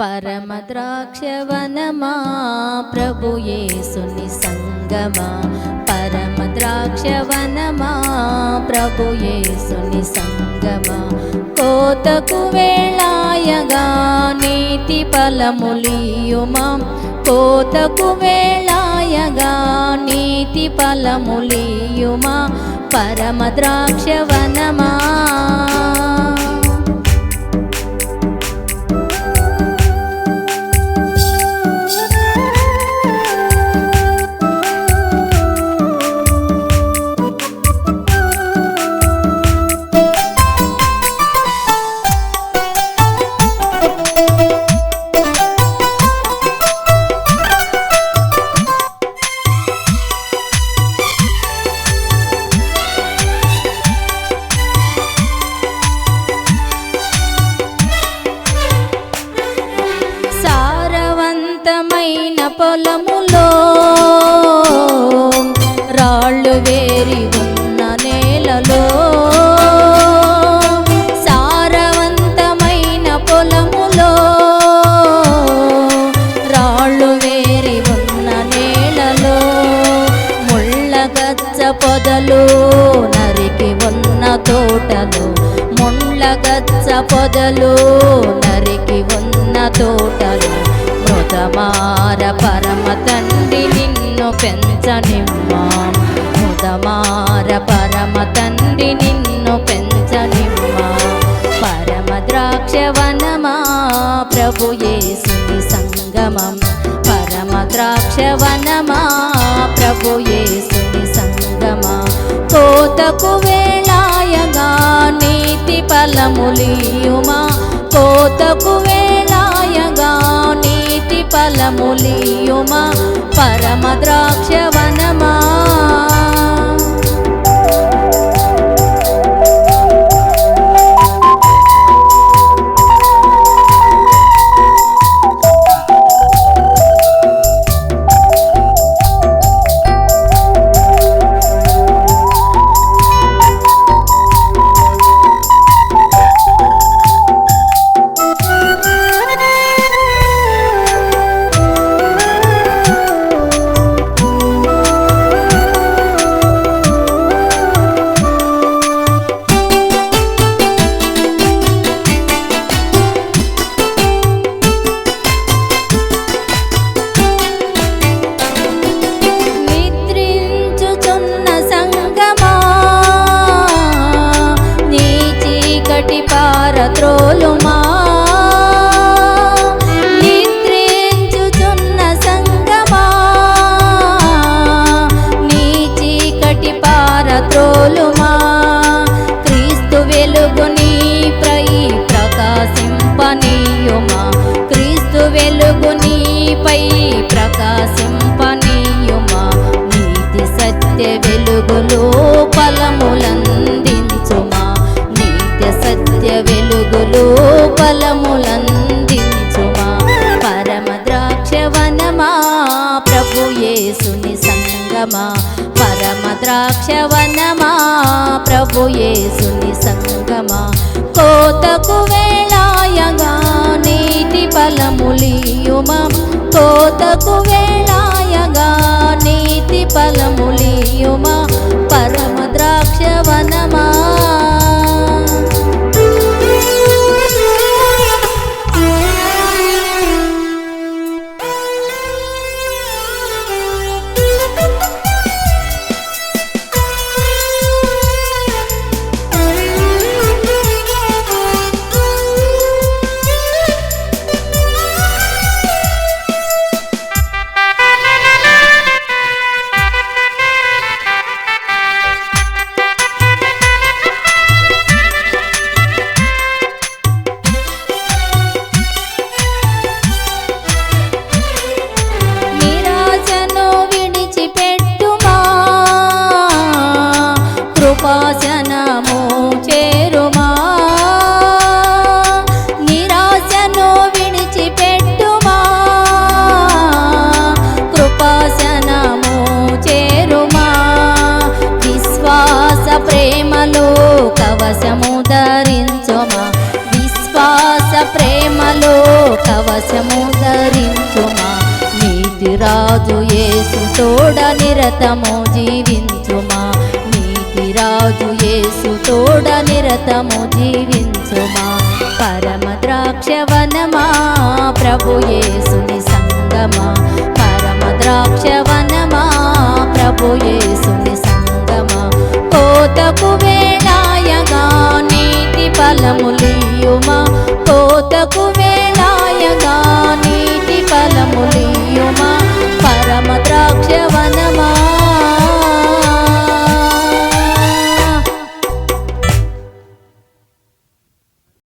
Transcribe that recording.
పరమ ద్రాక్షవనమా ప్రభు యేసుని సంగమా? పరమ ద్రాక్షవనమా ప్రభు యేసుని సంగమా? కోతకు వేళాయగా నీతి ఫలములియుమా? కోతకు వేళాయగా నీతి ఫలములియుమా? పరమ ముళ్ళగచ్చ పొదలు నరికి ఉన్న తోటలు. మృతమార పరమ తండ్రి నిన్ను పెంచనిమ్మా. మృతమార పరమ తండ్రి నిన్ను పెంచనిమ్మా. పరమ ద్రాక్షవనమా ప్రభు యేసుని సంగమం. పరమ ద్రాక్షవనమా ప్రభు యేసుని సంగమం. కోతకు వేళాయగా నీతి ఫలములియుమా? కోతకు వేళాయగా నీతి ఫలములియుమా? పరమ ద్రాక్ష వనమా? ప్రభు యేసుని సంగమా పరమ ద్రాక్షవనమా ప్రభు యేసుని సంగమా. కోతకు వేళాయగా నీటి ఫలములియుమా కోతకు వేళాయగా నీతి ఫలములియుమా పరమ ద్రాక్షవనమా. వాసనము చేరుమా? నిరాశను విడిచిపెట్టుమా? కృపాసనము చేరుమా? విశ్వాస ప్రేమలో కవసము ధరించుమా? విశ్వాస ప్రేమలో కవసము ధరించుమా? నీతి రాజు యేసు తోడ నిరతము జీవించు రాజు యేసు తోడ నిరతము జీవించుమా? పరమ ద్రాక్షవనమా? ప్రభు యేసుని సంగమా? పరమ ద్రాక్షవనమా? ప్రభు యేసుని సంగమా? కోతకు వేళాయగా నీతి ఫలములియుమా కోతకు